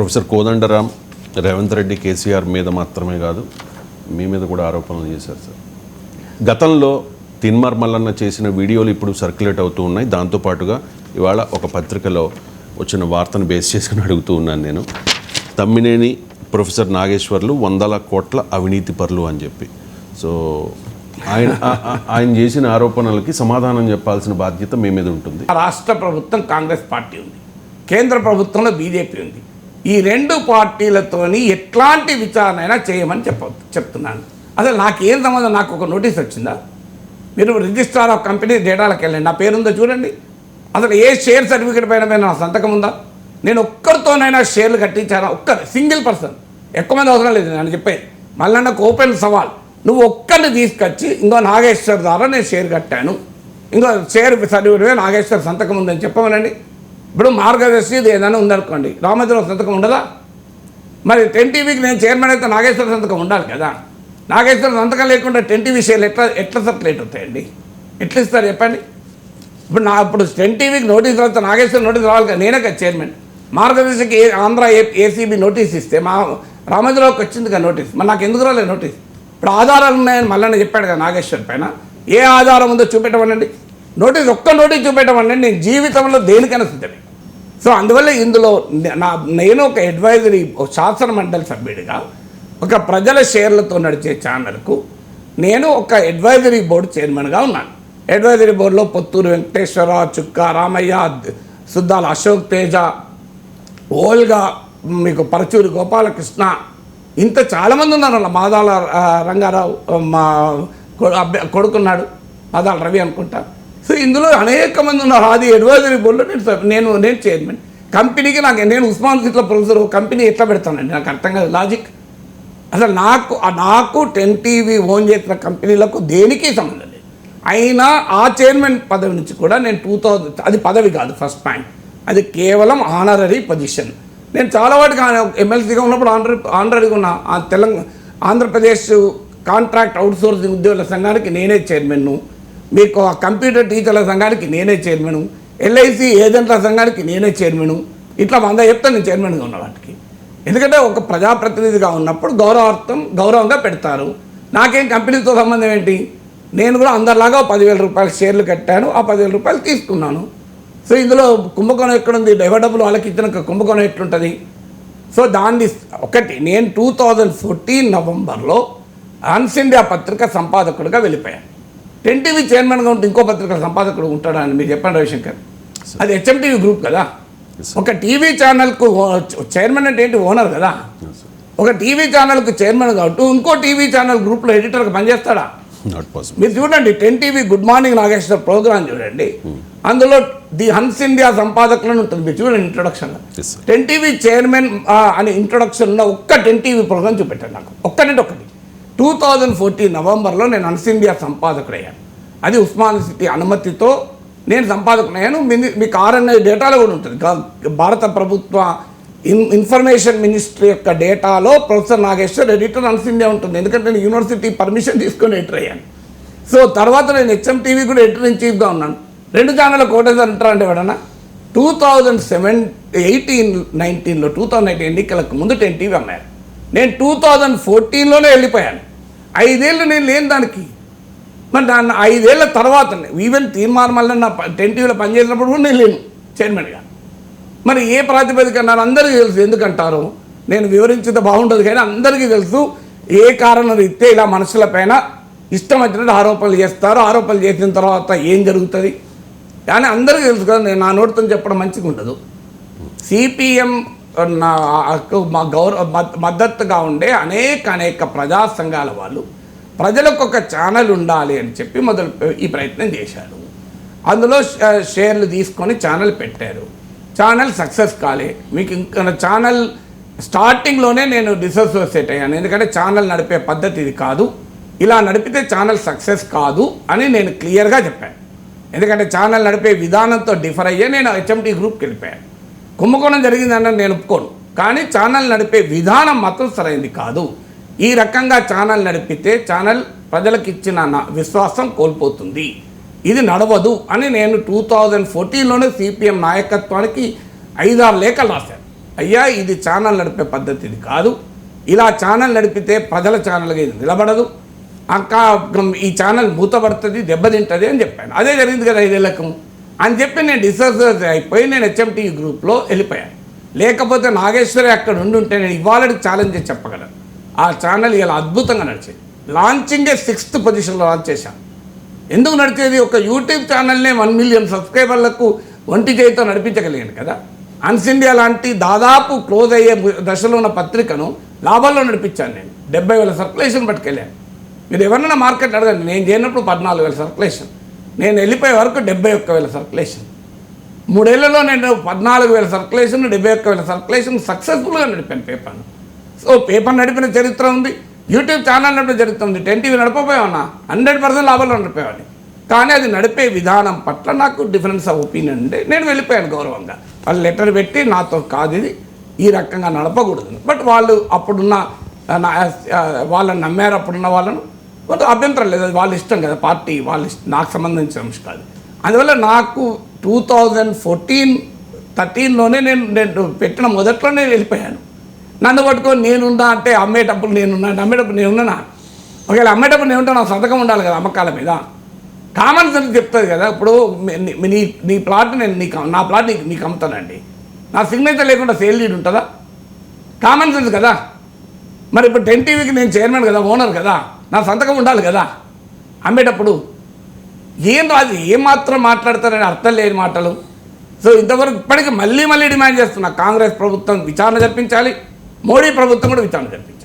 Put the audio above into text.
Professor Kodandaram Revanth Reddy KCR మీద మాత్రమే కాదు మీ మీద కూడా ఆరోపణలు చేశారు సార్. గతంలో తిన్మార్ మల్లన్న చేసిన వీడియోలు ఇప్పుడు సర్క్యులేట్ అవుతూ ఉన్నాయి. దాంతోపాటుగా ఇవాళ ఒక పత్రికలో వచ్చిన వార్తను బేస్ చేసుకుని అడుగుతూ ఉన్నాను నేను. తమ్మినేని ప్రొఫెసర్ నాగేశ్వర్లు వందల కోట్ల అవినీతి పరులు అని చెప్పి. సో ఆయన ఆయన చేసిన ఆరోపణలకి సమాధానం చెప్పాల్సిన బాధ్యత మీ మీద ఉంటుంది. రాష్ట్ర ప్రభుత్వం కాంగ్రెస్ పార్టీ ఉంది. కేంద్ర ప్రభుత్వంలో బీజేపీ ఉంది. ఈ రెండు పార్టీలతోని ఎట్లాంటి విచారణ అయినా చేయమని చెప్ప చెప్తున్నాను. అసలు నాకేం సంబంధం? నాకు ఒక నోటీస్ వచ్చిందా? మీరు రిజిస్ట్రార్ ఆఫ్ కంపెనీ డేటాలకు వెళ్ళండి. నా పేరుందో చూడండి. అసలు ఏ షేర్ సర్టిఫికేట్ పైన పైన నా సంతకం ఉందా? నేను ఒక్కరితోనైనా షేర్లు కట్టించానా? ఒక్కరు సింగిల్ పర్సన్. ఎక్కువ మంది అవసరం లేదు నేను చెప్పేది మళ్ళీ నాకు ఓపెన్ సవాల్. నువ్వు ఒక్కరిని తీసుకొచ్చి ఇంకో నాగేశ్వర్ ద్వారా నేను షేర్ కట్టాను. ఇంకో షేర్ సర్టిఫికేట్ నాగేశ్వర్ సంతకం ఉందని చెప్పమనండి. ఇప్పుడు మార్గదర్శి ఇది ఏదైనా ఉందనుకోండి. రామచంద్ర సంతకం ఉండదా? మరి టెన్ టీవీకి నేను చైర్మన్ అయితే నాగేశ్వర సంతకం ఉండాలి కదా. నాగేశ్వర సంతకం లేకుండా టెన్ టీవీ షేర్లు ఎట్లా ఎట్లా సర్క్యులేట్ అవుతాయండి? ఎట్లా ఇస్తారు చెప్పండి? ఇప్పుడు నా ఇప్పుడు టెన్ టీవీకి నోటీస్ రాస్తే నాగేశ్వర నోటీస్ రావాలి కదా నేనే కదా చైర్మన్. మార్గదర్శికి ఏ ఆంధ్ర ఏ ఏసీబీ నోటీస్ ఇస్తే మా రామచంద్రరావుకి వచ్చింది కదా నోటీస్. మరి నాకు ఎందుకు రాలేదు నోటీస్? ఇప్పుడు ఆధారాలు ఉన్నాయని మళ్ళీ చెప్పాడు కదా నాగేశ్వర్ పైన. ఏ ఆధారం ఉందో చూపెట్టమనండి. నోటీస్ ఒక్క నోటీస్ చూపెట్టమనండి నేను జీవితంలో దేనికైనా సిద్ధమే. సో అందువల్ల ఇందులో నా నేను ఒక అడ్వైజరీ ఒక శాసన మండలి సభ్యుడిగా ఒక ప్రజల షేర్లతో నడిచే ఛానల్కు నేను ఒక అడ్వైజరీ బోర్డు చైర్మన్గా ఉన్నాను. అడ్వైజరీ బోర్డులో పొత్తూరు వెంకటేశ్వర చుక్క రామయ్య సుద్దాల అశోక్ తేజ ఓల్గా మీకు పరచూరి గోపాలకృష్ణ ఇంత చాలామంది ఉన్నారు అలా. మాదాల రంగారావు మా కొడుకున్నాడు. మాదాల రవి అనుకుంటా. సో ఇందులో అనేక మంది ఉన్నారు. అది అడ్వైజరీ బోర్డులో నేను నేను నేను చైర్మన్. కంపెనీకి నాకు నేను ఉస్మాన్ సిట్లో ప్రొఫెసర్ కంపెనీ ఎట్లా పెడతానండి? నాకు అర్థం కాదు. లాజిక్. అసలు నాకు నాకు టెన్ టీవీ ఓన్ చేసిన కంపెనీలకు దేనికి సంబంధం లేదు. అయినా ఆ చైర్మన్ పదవి నుంచి కూడా నేను టూ థౌజండ్ అది పదవి కాదు ఫస్ట్ పాయింట్. అది కేవలం ఆనరరీ పొజిషన్. నేను చాలా వాటికి ఎమ్మెల్సీగా ఉన్నప్పుడు ఆనరీ ఆనరీగా ఉన్న ఆ తెలంగాణ ఆంధ్రప్రదేశ్ కాంట్రాక్ట్ అవుట్సోర్సింగ్ ఉద్యోగుల సంఘానికి నేనే చైర్మన్ను. మీకు ఆ కంప్యూటర్ టీచర్ల సంఘానికి నేనే చైర్మను ఎల్ఐసి ఏజెంట్ల సంఘానికి నేనే చైర్మను ఇట్లా వంద చెప్తాను నేను చైర్మన్గా ఉన్న వాటికి. ఎందుకంటే ఒక ప్రజాప్రతినిధిగా ఉన్నప్పుడు గౌరవార్థం గౌరవంగా పెడతారు. నాకేం కంపెనీతో సంబంధం ఏంటి? నేను కూడా అందరిలాగా పదివేల రూపాయల షేర్లు కట్టాను ఆ పదివేల రూపాయలు తీసుకున్నాను. సో ఇందులో కుంభకోణం ఎక్కడుంది? డెవర్ డబ్బులు వాళ్ళకి ఇచ్చిన కుంభకోణం ఎట్లుంటుంది? సో దాన్ని ఒకటి నేను టూ థౌజండ్ ఫోర్టీన్ నవంబర్లో అన్స్ ఇండియా పత్రిక సంపాదకుడిగా వెళ్ళిపోయాను. టెన్ టీవీ చైర్మన్గా ఉంటే ఇంకో పత్రిక సంపాదకుడు ఉంటాడని మీరు చెప్పండి రవిశంకర్. అది హెచ్ఎంటీవీ గ్రూప్ కదా. ఒక టీవీ ఛానల్కు చైర్మన్ అంటే ఏంటి? ఓనర్ కదా. ఒక టీవీ ఛానల్కు చైర్మన్ కాబట్టి ఇంకో టీవీ ఛానల్ గ్రూప్లో ఎడిటర్గా పనిచేస్తాడా? మీరు చూడండి ten TV good morning Nageshwar program చూడండి. అందులో ది హన్స్ ఇండియా సంపాదకులను ఉంటుంది. మీరు చూడండి ఇంట్రొడక్షన్. టెన్ టీవీ చైర్మన్ అనే ఇంట్రొడక్షన్ ఉన్న ఒక్క టెన్ టీవీ ప్రోగ్రామ్ చూపెట్టాను నాకు. ఒక్కటంటే ఒకటి టూ థౌజండ్ ఫోర్టీన్ నవంబర్లో నేను అన్స్ ఇండియా సంపాదకుడయ్యాను. అది ఉస్మాన్ సిటీ అనుమతితో నేను సంపాదకుడయ్యాను. మిని- మీకు ఆర్ఎన్ఐ డేటాలో కూడా ఉంటుంది. భారత ప్రభుత్వ ఇన్ ఇన్ఫర్మేషన్ మినిస్ట్రీ యొక్క డేటాలో professor Nageshwar editor Hans India ఉంటుంది. ఎందుకంటే నేను యూనివర్సిటీ పర్మిషన్ తీసుకొని ఎడిటర్ అయ్యాను. సో తర్వాత నేను హెచ్ఎం టీవీ కూడా ఎడిటర్ ఇన్ చీఫ్గా ఉన్నాను. రెండు ఛానల్ కోటేజ్ అంటారు అంటే ఎవడన్నా టూ థౌజండ్ సెవెన్ ఎయిటీన్ నైన్టీన్లో టూ థౌజండ్ ఎయిటీన్ ఎన్నికలకు ముందు టెన్ టీవీ అమ్మారు. నేను టూ థౌజండ్ ఫోర్టీన్లోనే వెళ్ళిపోయాను. ఐదేళ్ళు నేను లేని దానికి. మరి దాన్ని ఐదేళ్ళ తర్వాత ఈవెన్ తీర్మానం వల్ల నా టెన్ టీవీలో పనిచేసినప్పుడు కూడా నేను లేను చైర్మన్గా మరి ఏ ప్రాతిపదిక నాకు అందరికీ తెలుసు ఎందుకంటారు? నేను వివరించితే బాగుంటుంది కానీ అందరికీ తెలుసు ఏ కారణం రీత్యా ఇలా మనుషుల పైన ఇష్టం వచ్చినట్టు ఆరోపణలు చేస్తారు ఆరోపణలు చేసిన తర్వాత ఏం జరుగుతుంది? కానీ అందరికీ తెలుసు కదా నేను నా నోటితో చెప్పడం మంచిగా ఉండదు సిపిఎం నా మా గౌరవ మద్దతుగా ఉండే అనేక అనేక ప్రజా సంఘాల వాళ్ళు ప్రజలకు ఒక ఛానల్ ఉండాలి అని చెప్పి మొదలు ఈ ప్రయత్నం చేశారు. అందులో షే- షేర్లు తీసుకొని ఛానల్ పెట్టారు. ఛానల్ సక్సెస్ కాలే. మీకు ఇంకా ఛానల్ స్టార్టింగ్లోనే నేను డిసోసియేట్ అయ్యాను. ఎందుకంటే ఛానల్ నడిపే పద్ధతి ఇది కాదు. ఇలా నడిపితే ఛానల్ సక్సెస్ కాదు అని నేను క్లియర్గా చెప్పాను. ఎందుకంటే ఛానల్ నడిపే విధానంతో డిఫర్ అయ్యే నేను హెచ్ఎంటీ గ్రూప్కి వెళ్ళిపోయాను. కుంభకోణం జరిగిందని నేను ఒప్పుకోను. కానీ ఛానల్ నడిపే విధానం మాత్రం సరైంది కాదు. ఈ రకంగా ఛానల్ నడిపితే ఛానల్ ప్రజలకు ఇచ్చిన నా- విశ్వాసం కోల్పోతుంది. ఇది నడవదు అని నేను టూ థౌజండ్ ఫోర్టీన్లోనే సిపిఎం నాయకత్వానికి ఐదారు లేఖలు రాశాను. అయ్యా ఇది ఛానల్ నడిపే పద్ధతి ఇది కాదు. ఇలా ఛానల్ నడిపితే ప్రజల ఛానల్గా ఇది నిలబడదు. అక్క ఈ ఛానల్ మూతపడుతుంది దెబ్బతింటుంది అని చెప్పాను. అదే జరిగింది కదా ఐదేళ్ళకు అని చెప్పి నేను డిసోసియేట్ అయిపోయి నేను హెచ్ఎంటీ గ్రూప్లో వెళ్ళిపోయాను. లేకపోతే నాగేశ్వరి అక్కడ ఉండి ఉంటే నేను ఇవాళకి ఛాలెంజ్ చేసి చెప్పగలను. ఆ ఛానల్ ఇలా అద్భుతంగా నడిచేది. లాంచింగే సిక్స్త్ పొజిషన్లో లాంచ్ చేశాను. ఎందుకు నడిచేది? ఒక యూట్యూబ్ ఛానల్నే వన్ మిలియన్ సబ్స్క్రైబర్లకు ఒంటి చేయితో నడిపించగలిగాను కదా. అన్స్ ఇండియా లాంటి దాదాపు క్లోజ్ అయ్యే దశలో ఉన్న పత్రికను లాభాల్లో నడిపించాను నేను. డెబ్బై వేల సర్కులేషన్ పట్టుకెళ్ళాను. మీరు ఎవరైనా మార్కెట్ అడగండి. నేను చేయనప్పుడు పద్నాలుగు వేల సర్కులేషన్ నేను వెళ్ళిపోయే వరకు డెబ్బై ఒక్క వేల సర్కులేషన్ మూడేళ్ళలో నేను పద్నాలుగు వేల సర్కులేషన్ డెబ్బై ఒక్క వేల సర్కులేషన్ సక్సెస్ఫుల్గా నడిపాను పేపర్ను. సో పేపర్ నడిపిన చరిత్ర ఉంది యూట్యూబ్ ఛానల్ నడిపిన చరిత్ర ఉంది టెన్ టీవీ నడపపోయామన్నా హండ్రెడ్ పర్సెంట్ లాభాలు నడిపేవాడిని కానీ అది నడిపే విధానం పట్ల నాకు డిఫరెన్స్ ఆఫ్ ఒపీనియన్ ఉండే. నేను వెళ్ళిపోయాను గౌరవంగా. వాళ్ళు లెటర్ పెట్టి నాతో కాదు ఇది. ఈ రకంగా నడపకూడదు. బట్ వాళ్ళు అప్పుడున్న నా- వాళ్ళని నమ్మారు అప్పుడున్న వాళ్ళను. కొంత అభ్యంతరం లేదు. అది వాళ్ళ ఇష్టం కదా పార్టీ వాళ్ళ ఇష్టం నాకు సంబంధించిన అంశం కాదు. అందువల్ల నాకు టూ థౌజండ్ ఫోర్టీన్ థర్టీన్లోనే నేను నేను పెట్టిన మొదట్లోనే వెళ్ళిపోయాను. నన్ను పట్టుకొని నేనున్నా అంటే అమ్మేటప్పుడు నేనున్నా అమ్మేటప్పుడు నేనున్నానా? ఒకవేళ అమ్మేటప్పుడు నేనుంటే నా సంతకం ఉండాలి కదా అమ్మకాల మీద. కామన్ సెన్స్ చెప్తుంది కదా ఇప్పుడు నీ- నీ నీ ప్లాట్ నేను నీకు నా ప్లాట్ నీకు నీకు అమ్ముతానండి. నా సిగ్నేచర్ లేకుండా సేల్ డీడ్ ఉంటుందా? కామన్ సెన్స్ కదా. మరి ఇప్పుడు టెన్ టీవీకి నేను చైర్మన్ కదా ఓనర్ కదా. నా సంతకం ఉండాలి కదా? అమ్మేటప్పుడు ఏం రాదు ఏమాత్రం మాట్లాడతారని అర్థం లేని మాటలు. సో ఇంతవరకు ఇప్పటికీ మళ్ళీ మళ్ళీ డిమాండ్ చేస్తున్నా. కాంగ్రెస్ ప్రభుత్వం విచారణ జరిపించాలి మోడీ ప్రభుత్వం కూడా విచారణ జరిపించాలి.